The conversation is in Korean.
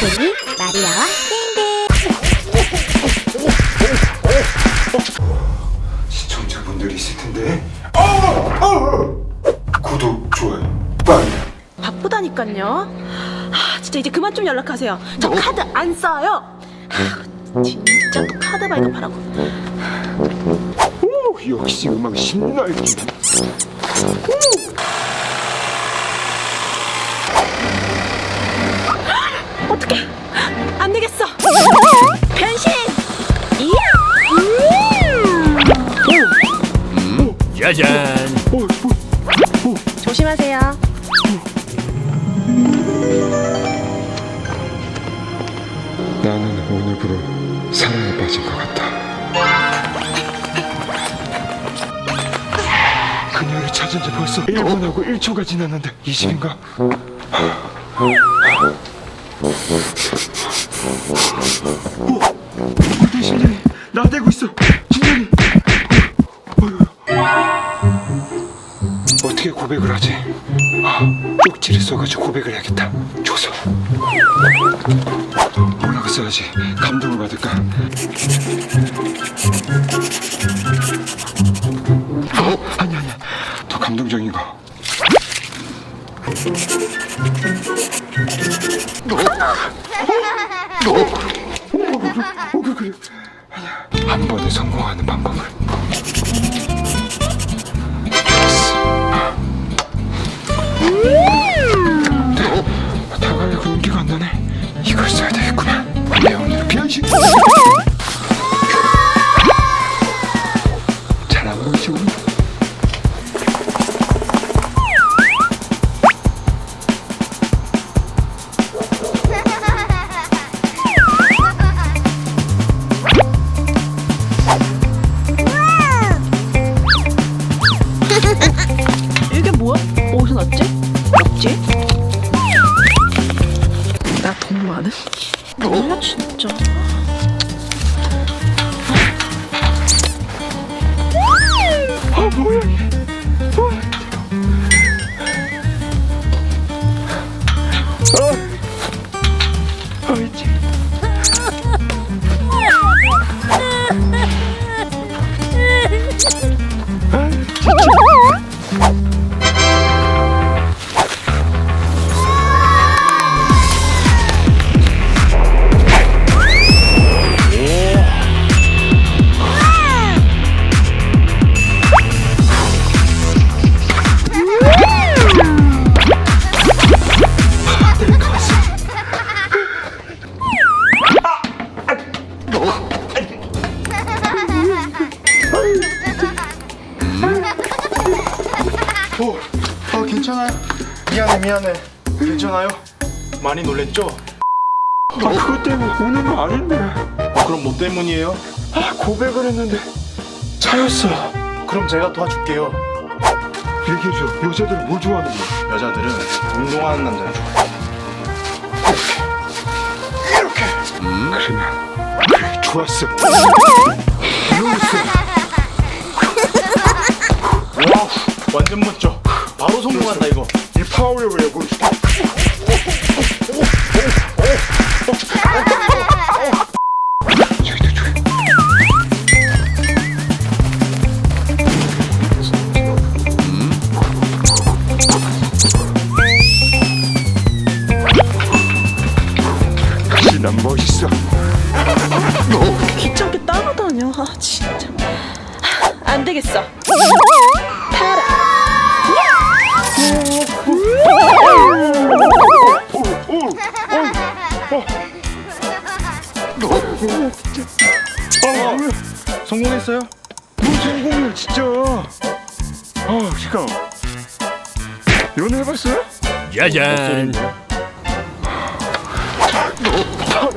톰제리 마리아와 시청자분들이 있을 텐데. 어! 어! 구독, 좋아요, 빨리. 바쁘다니까요. 아, 진짜 이제 그만 좀 연락하세요. 저 카드 안 써요. 아, 진짜 또 카드 발급하라고. 오, 역시 음악 신나게. 어 짜잔. 어, 뭐, 조심하세요. 나는 오늘부로 사랑에 빠진 것 같다. 그녀를 찾은 지 벌써 1분하고 1초가 지났는데 이 집인가? 어, 고백을 하지? 아, 쪽지를 써가지고 고백을 해야겠다. 줘서. 뭐라고 써야지 감동을 받을까? 어? 아니 아니 더 감동적인 거. 어? 써야 되겠구만. 내 오늘 변신. 나돈 많은? 뭐야 진짜. 아 뭐야 이게? 어. 어, 있지. 괜찮아요. 미안해, 미안해. 괜찮아요? 많이 놀랬죠? 아 그것 때문에 우는 거 아닌데. 어, 그럼 뭐 때문이에요? 아 고백을 했는데 차였어. 그럼 제가 도와줄게요. 얘기해줘. 여자들 뭘 좋아하는 거야? 여자들은 운동하는 남자를 좋아해요. 이렇게. 그러면 그래 좋았어. 와우, 완전 멋져. 바로 성공한다, 이거. 이 파워력을 내가 보여줄게. 역시 난 멋있어. 귀찮게 따라다녀. 아 진짜. 아, 안 되겠어. 아, 왜? 성공했어요? 뭐 성공이야 진짜. 아, 잠깐. 연애해봤어요? 짜잔. 아,